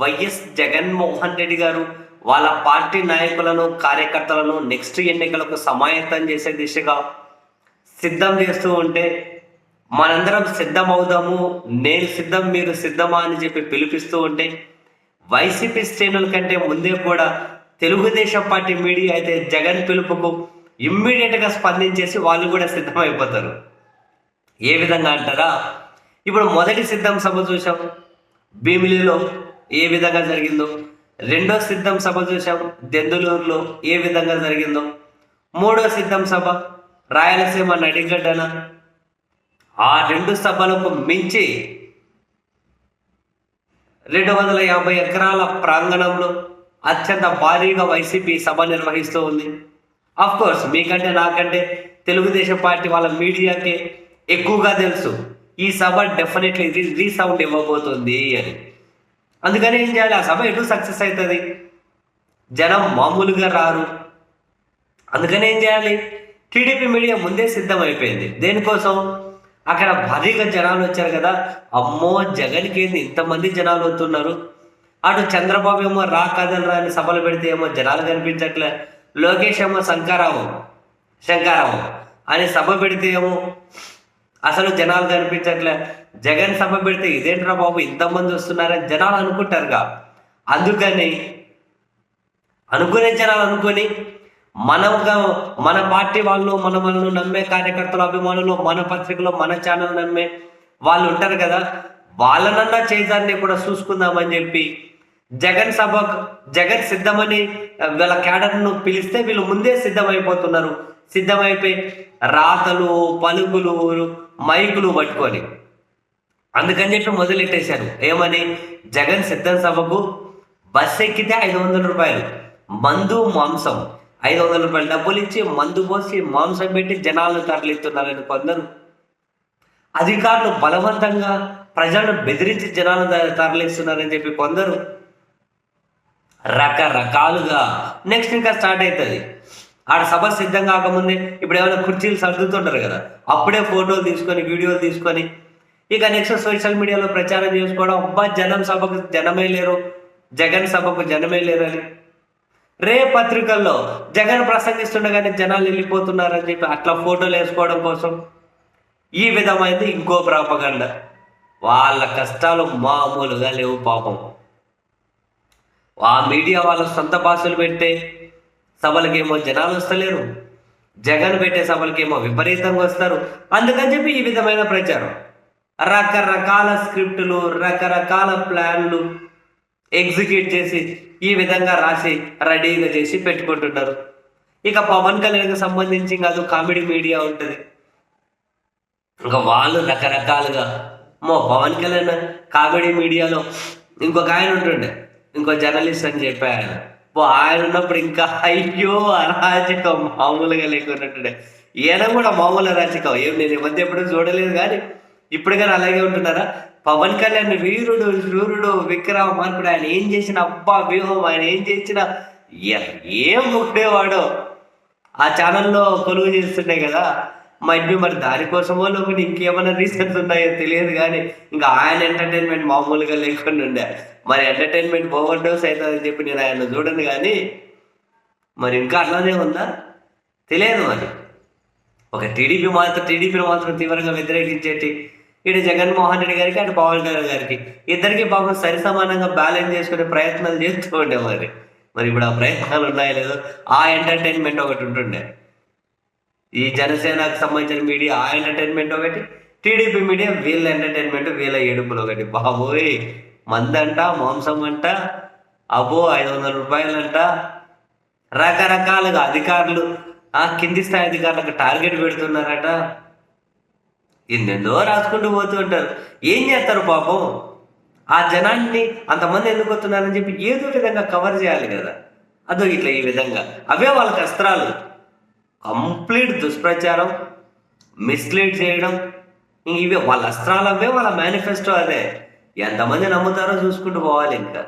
YS Jaganmohan Reddy గారు వాళ్ళ party నాయకులను కార్యకర్తలను నెక్స్ట్ ఎన్నికలకు సమాయత్తం చేసే దిశగా సిద్ధం చేస్తూ ఉంటే మనందరం సిద్ధమవుదాము నేను సిద్ధం మీరు సిద్ధమా అని చెప్పి పిలిపిస్తూ ఉంటే వైసీపీ శ్రేణుల కంటే ముందే కూడా తెలుగుదేశం పార్టీ మీడియా అయితే జగన్ పిలుపుకు ఇమ్మీడియట్గా స్పందించేసి వాళ్ళు కూడా సిద్ధమైపోతారు. ఏ విధంగా అంటారా? ఇప్పుడు మొదటి సిద్ధం సభ చూసాం భీమిలిలో ఏ విధంగా జరిగిందో. రెండో సిద్ధం సభ చూసాం దెందులూరులో ఏ విధంగా జరిగిందో. మూడో సిద్ధం సభ రాయలసీమ నడిగడ్డన. ఆ రెండు సభలకు మించి రెండు వందల యాభై ఎకరాల ప్రాంగణంలో అత్యంత భారీగా వైసీపీ సభ నిర్వహిస్తూ ఉంది. అఫ్ కోర్స్ మీకంటే నాకంటే తెలుగుదేశం పార్టీ వాళ్ళ మీడియాకే ఎక్కువగా తెలుసు. ఈ సభ డెఫినెట్లీ రీసౌండ్ ఇవ్వబోతుంది అని. అందుకని ఏం చేయాలి? ఆ సభ ఎటు సక్సెస్ అవుతుంది? జనం మామూలుగా రారు. అందుకని ఏం చేయాలి? టీడీపీ మీడియా ముందే సిద్ధం అయిపోయింది దేనికోసం? అక్కడ భారీగా జనాలు వచ్చారు కదా. అమ్మో జగన్కి ఏంది? ఇంతమంది జనాలు వస్తున్నారు. అటు చంద్రబాబు ఏమో రా కదలరా అని సభలు పెడితే ఏమో జనాలు కనిపించట్లే. లోకేష్ ఏమో శంకారావు శంకారావు అని సభ పెడితే ఏమో అసలు జనాలు కనిపించట్లే. జగన్ సభ పెడితే ఇదేంట్రా బాబు ఇంతమంది వస్తున్నారని జనాలు అనుకుంటారుగా. అందుకని అనుకునే జనాలు అనుకొని మనగా మన పార్టీ వాళ్ళు మన మనల్ని నమ్మే కార్యకర్తలు అభిమానులు మన పత్రికలో మన ఛానల్ నమ్మే వాళ్ళు ఉంటారు కదా. వాళ్ళనన్నా చేదాన్ని కూడా చూసుకుందామని చెప్పి జగన్ సభ జగన్ సిద్ధమని వీళ్ళ క్యాడర్ను పిలిస్తే వీళ్ళు ముందే సిద్ధమైపోతున్నారు. సిద్ధమైపోయి రాతలు పలుకులు మైకులు పట్టుకొని. అందుకని చెప్పి మొదలెట్టేశారు ఏమని? జగన్ సిద్ధం సభకు బస్ ఎక్కితే ఐదు వందల రూపాయలు. మందు మాంసం. ఐదు వందల రూపాయలు డబ్బులు ఇచ్చి మందు పోసి మాంసం పెట్టి జనాలను తరలిస్తున్నారని కొందరు. అధికారులు బలవంతంగా ప్రజలను బెదిరించి జనాలను తరలిస్తున్నారని చెప్పి కొందరు. రకరకాలుగా. నెక్స్ట్ ఇంకా స్టార్ట్ అవుతుంది ఆడ సభ సిద్ధం కాకముందే ఇప్పుడు ఏమైనా కుర్చీలు సర్దుతుంటారు కదా. అప్పుడే ఫోటోలు తీసుకొని వీడియోలు తీసుకొని ఇక నెక్స్ట్ సోషల్ మీడియాలో ప్రచారం చేసుకోవడం అబ్బా జనం సభకు జనమే లేరు. జగన్ సభకు జనమే లేరు అని రే పత్రికల్లో జగన్ ప్రసంగిస్తుండగానే జనాలు వెళ్ళిపోతున్నారని చెప్పి అట్లా ఫోటోలు వేసుకోవడం కోసం. ఈ విధమైనది ఇంకో ప్రాపగండ వాళ్ళ కష్టాలు మామూలుగా లేవు పాపం. ఆ మీడియా వాళ్ళ సొంత భాషలు పెట్టే సభలకేమో జనాలు వస్తలేరు. జగన్ పెట్టే సభలకేమో విపరీతంగా వస్తారు. అందుకని చెప్పి ఈ విధమైన ప్రచారం. రకరకాల స్క్రిప్టులు రకరకాల ప్లాన్లు ఎగ్జిక్యూట్ చేసి ఈ విధంగా రాసి రెడీగా చేసి పెట్టుకుంటున్నారు. ఇక పవన్ కళ్యాణ్కి సంబంధించి ఇంకా కామెడీ మీడియా ఉంటుంది. ఇంకా వాళ్ళు రకరకాలుగా మో పవన్ కళ్యాణ్ కామెడీ మీడియాలో ఇంకొక ఆయన ఉంటుండే ఇంకో జర్నలిస్ట్ అని చెప్పి ఆయన. ఆయన ఉన్నప్పుడు ఇంకా అయ్యో అరాచకం మామూలుగా లేకున్నట్టుండే. ఈయన కూడా మామూలు అరాచకం. ఏం నేను ఈ మధ్య ఎప్పుడు చూడలేదు కానీ ఇప్పుడు కానీ అలాగే ఉంటున్నారా? పవన్ కళ్యాణ్ వీరుడు శూరుడు విక్రమార్కుడు ఆయన ఏం చేసిన? అబ్బా వ్యూహం ఆయన ఏం చేసిన? ఏం ముక్కేవాడో ఆ ఛానల్లో కొలువు చేస్తుండే కదా. మైట్ మరి దానికోసమో లేకపోతే ఇంకేమైనా రీజన్స్ ఉన్నాయో తెలియదు కానీ ఇంకా ఆయన ఎంటర్టైన్మెంట్ మామూలుగా లేకుండా ఉండే. మరి ఎంటర్టైన్మెంట్ ఓవర్ డోస్ అవుతుందని చెప్పి నేను ఆయన చూడను కానీ మరి ఇంకా అట్లానే ఉందా? తెలియదు మరి. ఒక టీడీపీ మాత్రం టీడీపీని మాత్రం తీవ్రంగా వ్యతిరేకించేటి ఇటు జగన్మోహన్ రెడ్డి గారికి అటు పవన్ కళ్యాణ్ గారికి. ఇద్దరికి పాపం సరి సమానంగా బ్యాలెన్స్ చేసుకునే ప్రయత్నాలు చేస్తూ ఉండే మరి. మరి ఇప్పుడు ఆ ప్రయత్నాలు ఉన్నాయో లేదో ఆ ఎంటర్టైన్మెంట్ ఒకటి ఉంటుండే. ఈ జనసేనకు సంబంధించిన మీడియా ఆ ఎంటర్టైన్మెంట్ ఒకటి టీడీపీ మీడియా వీళ్ళ ఎంటర్టైన్మెంట్ వీళ్ళ ఏడుపులు ఒకటి. బాబోయ్! మందంట మాంసం అంట అబ్బో ఐదు వందల రూపాయలంట. రకరకాలుగా అధికారులు ఆ కింది స్థాయి అధికారులకు టార్గెట్ పెడుతున్నారట. ఎన్నెన్నో రాసుకుంటూ పోతూ ఉంటారు. ఏం చేస్తారు పాపం? ఆ జనాన్ని అంతమంది ఎందుకు వస్తున్నారని చెప్పి ఏదో విధంగా కవర్ చేయాలి కదా. అదో ఇట్లా ఈ విధంగా. అవే వాళ్ళకి అస్త్రాలు. కంప్లీట్ దుష్ప్రచారం మిస్లీడ్ చేయడం. ఇంక ఇవే వాళ్ళ అస్త్రాలు అవే వాళ్ళ మేనిఫెస్టో అదే. ఎంతమంది నమ్ముతారో చూసుకుంటూ పోవాలి ఇంకా.